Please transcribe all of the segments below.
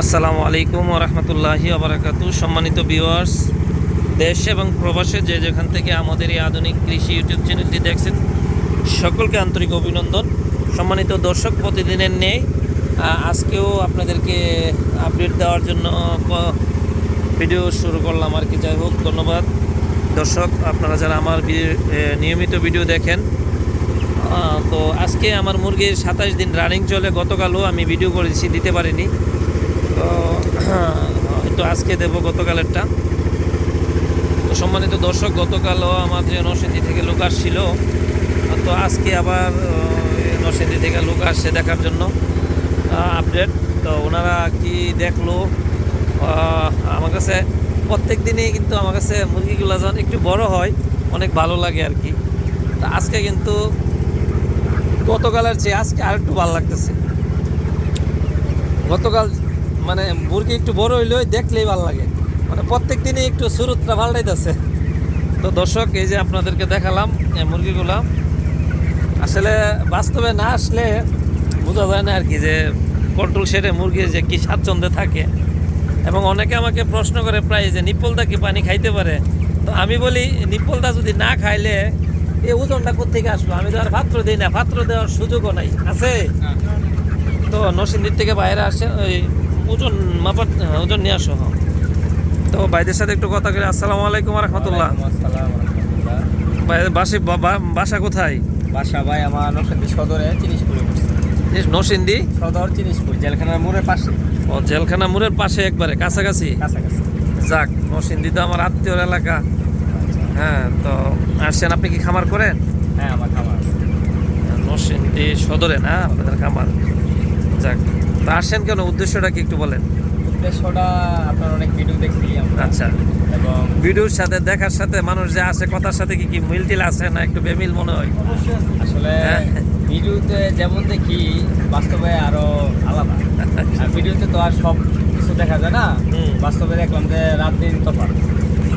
আসসালামু আলাইকুম রহমতুল্লাহি আবরাকাতু সম্মানিত ভিউয়ার্স দেশ এবং প্রবাসে যে যেখান থেকে আমাদের এই আধুনিক কৃষি ইউটিউব চ্যানেলটি দেখছেন, সকলকে আন্তরিক অভিনন্দন। সম্মানিত দর্শক, প্রতিদিনের নেই আজকেও আপনাদেরকে আপডেট দেওয়ার জন্য ভিডিও শুরু করলাম আর কি। যাই হোক, ধন্যবাদ। দর্শক, আপনারা যারা আমার নিয়মিত ভিডিও দেখেন তো আজকে আমার মুরগির সাতাশ দিন রানিং চলে। গতকালও আমি ভিডিও করেছি, দিতে পারিনি। তো একটু আজকে দেব গতকালেরটা। তো সম্মানিত দর্শক, গতকালও আমার যে নরসিংদী থেকে লোক আসছিল, তো আজকে আবার নরসিংদী থেকে লোক আসছে দেখার জন্য আপডেট তো ওনারা কি দেখল? আমার কাছে প্রত্যেক দিনই কিন্তু আমার কাছে মুরগিগুলো যখন একটু বড় হয়, অনেক ভালো লাগে আর কি। তো আজকে কিন্তু গতকালের চেয়ে আজকে আর একটু ভালো লাগতেছে। গতকাল মানে মুরগি একটু বড় হইলেও দেখলেই ভালো লাগে। মানে প্রত্যেক দিনই একটু সুরতটা ভালোটাইতেছে। তো দর্শক এই যে আপনাদেরকে দেখালাম এই মুরগিগুলা আসলে বাস্তবে না আসলে বোঝা যায় না আর কি যে কন্ট্রোল শেডে মুরগির যে কি স্বাচ্ছন্দ্যে থাকে। এবং অনেকে আমাকে প্রশ্ন করে প্রায় যে নিপলদা কি পানি খাইতে পারে? তো আমি বলি নিপলদা যদি না খাইলে এই ওজনটা কোথেকে আসলো? আমি তো আর পাত্র দিই না পাত্র দেওয়ার সুযোগও নাই। আছে? তো নরসিংদীর থেকে বাইরে আসে ওই ওজন মাপার ওজন নিয়ে আসো হ্যাঁ। তো ভাইদের সাথে একটু কথা বলি আসসালামু আলাইকুম রহমতুল্লাহ। ভাই বাসি বাসা কোথায়? বাসা ভাই আমার নরসিংদী সদরে চিনিসপুরে নরসিংদী? সদর চিনিসপুর জেলখানার মোড়ের পাশে। ও জেলখানা মোড়ের পাশে একবারে কাছাকাছি? কাছাকাছি। যাক নরসিংদী তো আমার আত্মীয়র এলাকা। হ্যাঁ তো আসছেন আপনি কি খামার করেন? হ্যাঁ আমার খামার। নরসিংদী সদরে না আপনাদের খামার। যাক। তো আসছেন কেন? উদ্দেশ্যটা কি একটু বলেন। উদ্দেশ্যটা আপনার অনেক ভিডিও দেখছি আচ্ছা। এবং ভিডিওর সাথে দেখার সাথে মানুষ যে আসে কথার সাথে কি কি মিল টিল আছে না একটু বেমিল মনে হয়? আসলে হ্যাঁ। ভিডিওতে যেমন দেখি বাস্তবে আরও আলাদা। আর ভিডিওতে তো আর সব কিছু দেখা যায় না? বাস্তবে দেখলাম যে রাত দিন তফাৎ।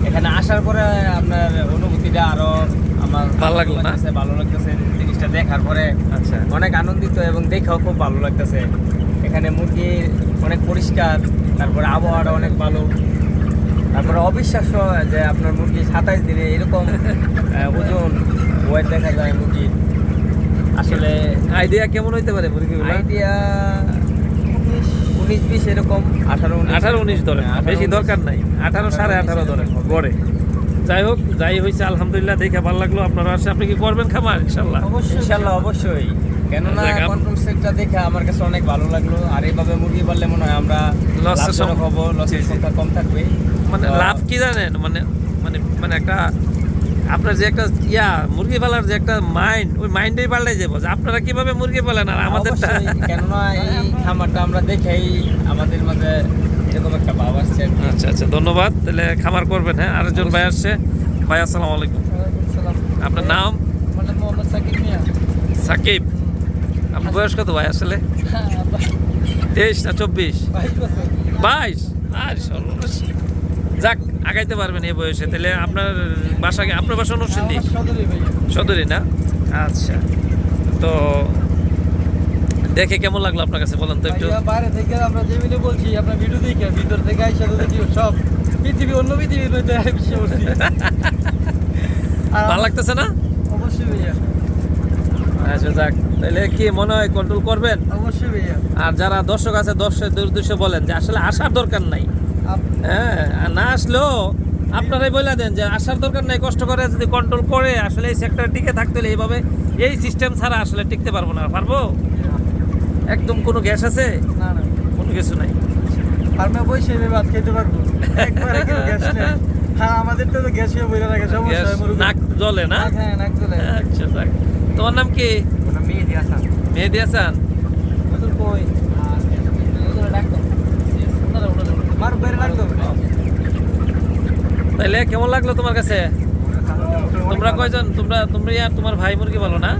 এখানে আসার পরে আপনার অনুভূতিটা আরও আমার ভালো লাগল না? ভালো লাগতেছে। জিনিসটা দেখার পরে আচ্ছা। অনেক আনন্দিত এবং দেখেও খুব ভালো লাগতেছে। এখানে মুরগি অনেক পরিষ্কার তারপরে আবহাওয়াটা অনেক ভালো। তারপরে অবিশ্বাস্য যে আপনার মুরগি সাতাইশ দিনে এরকম ওজন ওয়েট দেখা যায় মুরগি আসলে আইডিয়া কেমন হইতে পারে মুরগিগুলো? আইডিয়া উনিশ বিশ এরকম আঠারো আঠারো উনিশ ধরে হ্যাঁ, বেশি দরকার নাই। আঠারো সাড়ে আঠারো ধরে গড়ে। যাই হোক যাই হয়েছে আলহামদুলিল্লাহ দেখে ভালো লাগল। আপনারা আসে আপনি কি করবেন খামার ইনশাল্লাহ? ইনশাল্লাহ অবশ্যই। কেননা কন্ট্রোল সেটটা দেখে আমার কাছে অনেক ভালো লাগল। আর এইভাবে মুরগি মনে হয় আমরা লসের সম- হব লসের। সংখ্যা কম থাকবে। মানে লাভ কি জানেন? মানে মানে মানে একটা আপনার যে একটা ইয়া মুরগি পালার যে একটা মাইন্ড ওই মাইন্ডেই পাল্টে যাব। যে আপনারা কীভাবে মুরগি পালেন আর আমাদেরটা কেননা এই খামারটা আমরা দেখেই আমাদের মাঝে এরকম একটা ভাব আসছে আচ্ছা আচ্ছা ধন্যবাদ। তাহলে খামার করবেন হ্যাঁ? আরেকজন ভাই আসছে। ভাই আসসালামু আলাইকুম। আপনার নাম? সাকিব আপনার বয়স কত ভাই আসলে? তেইশ না চব্বিশ? বাইশ আর সর্বনাশ যাক আগাইতে পারবেন এই বয়সে। তাহলে আপনার বাসা আপনার বাসা নরসিংদী সদরি না? আচ্ছা। তো দেখে কেমন লাগল আপনার কাছে? বলেন তো একটু। বাইরে থেকে আমরা বলছি আপনার ভিডিও দেখে ভিতর থেকে আইসা দেখি সব পৃথিবী অন্য পৃথিবীর মধ্যে বিশ্বে ভালো লাগতেছে না? অবশ্যই ভাইয়া। আচ্ছা যাক। তাহলে কি মনে হয় কন্ট্রোল করবেন? অবশ্যই ভাইয়া। আর যারা দর্শক আছে দর্শক বলেন যে আসলে আসার দরকার নাই। হ্যাঁ না আসলেও আপনারাই বলে দেন যে আসার দরকার নাই কষ্ট করে যদি কন্ট্রোল করে আসলে এই সেক্টর টিকে থাকতে হলে এইভাবে এই সিস্টেম ছাড়া আসলে টিকতে পারব না। পারব? একদম কোনো গ্যাস আছে? না না। কোনো কিছু নাই। ফার্মে বসে এভাবে ভাত খেতে পারব? একবারে কেউ গ্যাস নেই। হ্যাঁ আমাদের তো গ্যাস হয়ে বইরা রাখে সমস্যা হয় নাক জ্বলে না? নাক হ্যাঁ নাক চলে আচ্ছা যাক। তোমার নাম কি? মেয়ে দিয়ে মেহেদি হাসান। কই? তাইলে কেমন লাগল তোমার কাছে? তোমরা কয়জন? তোমরা তোমরা তোমার ভাই মুরগি বলো না?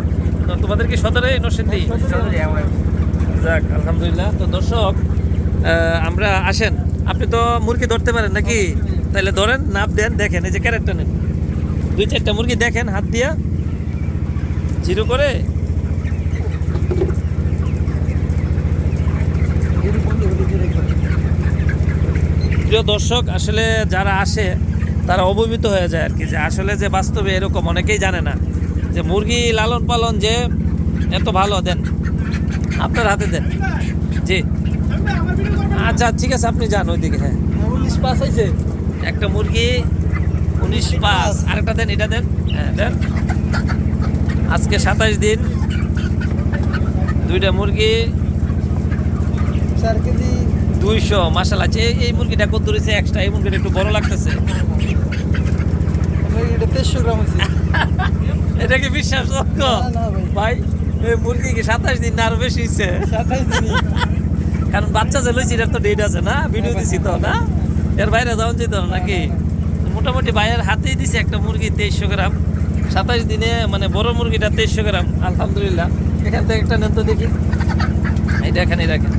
তোমাদের কি সদরে নরসিংদী? যাক, আলহামদুলিল্লাহ। তো দর্শক আমরা আসেন। আপনি তো মুরগি ধরতে পারেন নাকি? তাহলে ধরেন, নাপ দেন, দেখেন, এই যে ক্যারেক্টার নেন। দুই চারটা মুরগি দেখেন, হাত দিয়া। জিরো করে। প্রিয় দর্শক, আসলে যারা আসে, তারা অবহিত হয়ে যায় আর কি, যে আসলে যে বাস্তবে এরকম অনেকেই জানে না, যে মুরগি লালন পালন যে এত ভালো, দেন আপনার হাতে দেন। জি। আচ্ছা ঠিক আছে আপনি যান ওইদিকে হ্যাঁ। উনিশ পাস হয়েছে একটা মুরগি উনিশ পাঁচ। আরেকটা দেন এটা দেন। হ্যাঁ দেন। আজকে সাতাশ দিন। দুইটা মুরগি চার কেজি। দুইশো মাসাল আছে এই মুরগিটা কত ধরেছে এক্সট্রা এই মুরগিটা একটু বড় লাগতেছে। এটা তেইশশো গ্রাম হয়েছে এটা কি বিশ্বাসযোগ্য? ভাই। মুরগি কি সাতাশ দিন আরও বেশি হয়েছে সাতাইশ দিনই কারণ বাচ্চা যে লইছি এটার তো ডেট আছে না? ভিডিও দিছি তো না? এর বাইরে যাওয়া যেত না নাকি? মোটামুটি ভাইয়ের হাতেই দিছে একটা মুরগি তেইশশো গ্রাম। সাতাশ দিনে মানে বড় মুরগিটা তেইশশো গ্রাম। আলহামদুলিল্লাহ। এখান থেকে একটা নেন তো দেখি। এই দেখেন এই দেখেন।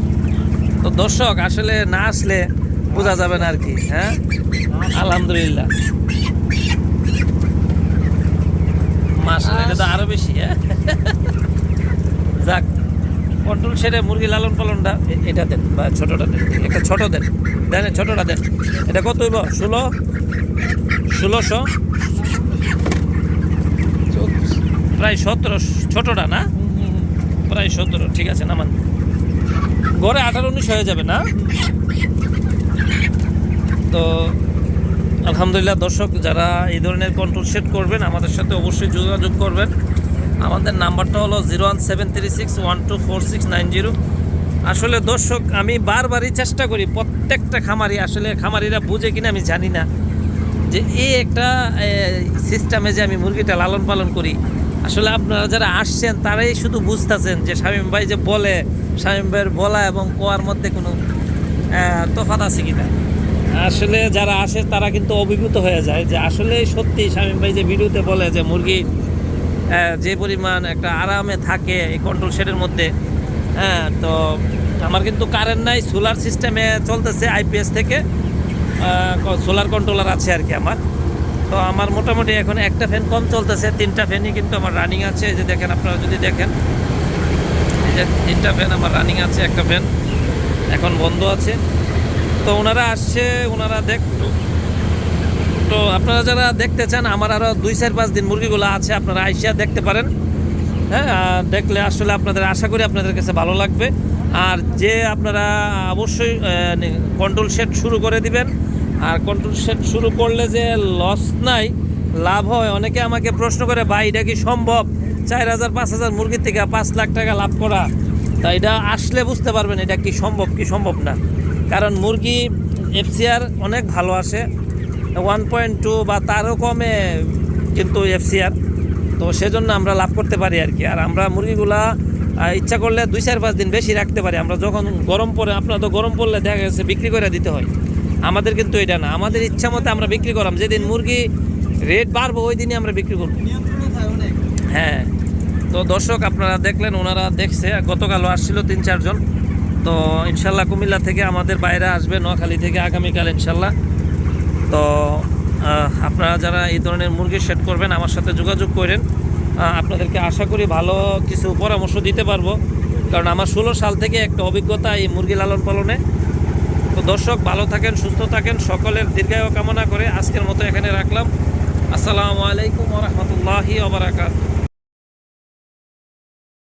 তো দর্শক আসলে না আসলে বোঝা যাবে না আর কি হ্যাঁ? আলহামদুলিল্লাহ। মাসাল এটা তো আরও বেশি হ্যাঁ? যাক, কন্ট্রোল সেরে মুরগি লালন পালনটা এটা দেন, বা ছোটটা দেন, একটা ছোটো দেন দেন ছোটোটা দেন। এটা কত হইব? ষোলো, ষোলোশো, প্রায় সতেরো, ছোটোটা না? প্রায় সতেরো, ঠিক আছে না নামান। গড়ে আঠারো, উনিশ হয়ে যাবে না? তো আলহামদুলিল্লাহ, দর্শক, যারা এই ধরনের কন্ট্রোল সেট করবেন, আমাদের সাথে অবশ্যই যোগাযোগ করবেন। আমাদের নাম্বারটা হলো zero one seven three six one two four six nine zero. আসলে দর্শক, আমি বারবারই চেষ্টা করি প্রত্যেকটা খামারি, আসলে খামারিরা বুঝে কিনা আমি জানি না। যে এই একটা সিস্টেমে যে আমি মুরগিটা লালন পালন করি, আসলে আপনারা যারা আসছেন, তারাই শুধু বুঝতেছেন যে শামীম ভাই যে বলে, শামীম ভাইয়ের বলা এবং কোয়ার মধ্যে কোনো তফাৎ আছে কিনা। আসলে যারা আসে, তারা কিন্তু অভিভূত হয়ে যায় যে আসলে সত্যি শামীম ভাই যে ভিডিওতে বলে যে মুরগি যে পরিমাণ একটা আরামে থাকে এই কন্ট্রোল শেডের মধ্যে। হ্যাঁ তো আমার কিন্তু কারেন্ট নাই সোলার সিস্টেমে চলতেছে আইপিএস থেকে। সোলার কন্ট্রোলার আছে আর কি আমার। তো আমার মোটামুটি এখন একটা ফ্যান কম চলতেছে, তিনটা ফ্যানই কিন্তু আমার রানিং আছে। এই যে দেখেন আপনারা যদি দেখেন, এই যে তিনটা ফ্যান আমার রানিং আছে, একটা ফ্যান এখন বন্ধ আছে। তো ওনারা আসছে, ওনারা দেখ তো আপনারা যারা দেখতে চান, আমার আরও দুই চার পাঁচ দিন মুরগিগুলো আছে, আপনারা আইসিয়া দেখতে পারেন। হ্যাঁ দেখলে আসলে আপনাদের আশা করি আপনাদের কাছে ভালো লাগবে। আর যে আপনারা অবশ্যই কন্ট্রোল সেট শুরু করে দিবেন। আর কন্ট্রোল সেট শুরু করলে যে লস নাই, লাভ হয়। অনেকে আমাকে প্রশ্ন করে, ভাই, এটা কি সম্ভব? চার হাজার, পাঁচ হাজার মুরগির থেকে পাঁচ লাখ টাকা লাভ করা? তা এটা আসলে বুঝতে পারবেন, এটা কি সম্ভব কি সম্ভব না। কারণ মুরগি এফসিআর অনেক ভালো আসে। ওয়ান পয়েন্ট টু বা তারও কমে কিন্তু এফসিআর তো সেজন্য আমরা লাভ করতে পারি আর কি। আর আমরা মুরগিগুলা ইচ্ছা করলে দুই চার পাঁচ দিন বেশি রাখতে পারি। আমরা যখন গরম পড়ে, আপনার তো গরম পড়লে দেখা গেছে বিক্রি করে দিতে হয়। আমাদের কিন্তু এটা না। আমাদের ইচ্ছা মতো আমরা বিক্রি করাম। যেদিন মুরগি রেট বাড়বো, ওই দিনই আমরা বিক্রি করব। হ্যাঁ। তো দর্শক, আপনারা দেখলেন, ওনারা দেখছে। গতকালও আসছিল তিন চারজন। তো ইনশাল্লাহ কুমিল্লা থেকে আমাদের বাইরে আসবে, নোয়াখালী থেকে আগামীকাল ইনশাল্লাহ। তো আপনারা যারা এই ধরনের মুরগি সেট করবেন, আমার সাথে যোগাযোগ করেন। আপনাদেরকে আশা করি ভালো কিছু পরামর্শ দিতে পারব। কারণ আমার ষোলো সাল থেকে একটা অভিজ্ঞতা এই মুরগি লালন পালনে। তো দর্শক, ভালো থাকেন, সুস্থ থাকেন, সকলের দীর্ঘায়ু কামনা করে আজকের মতো এখানে রাখলাম। আসসালামু আলাইকুম রহমতুল্লাহি ওবরাকাত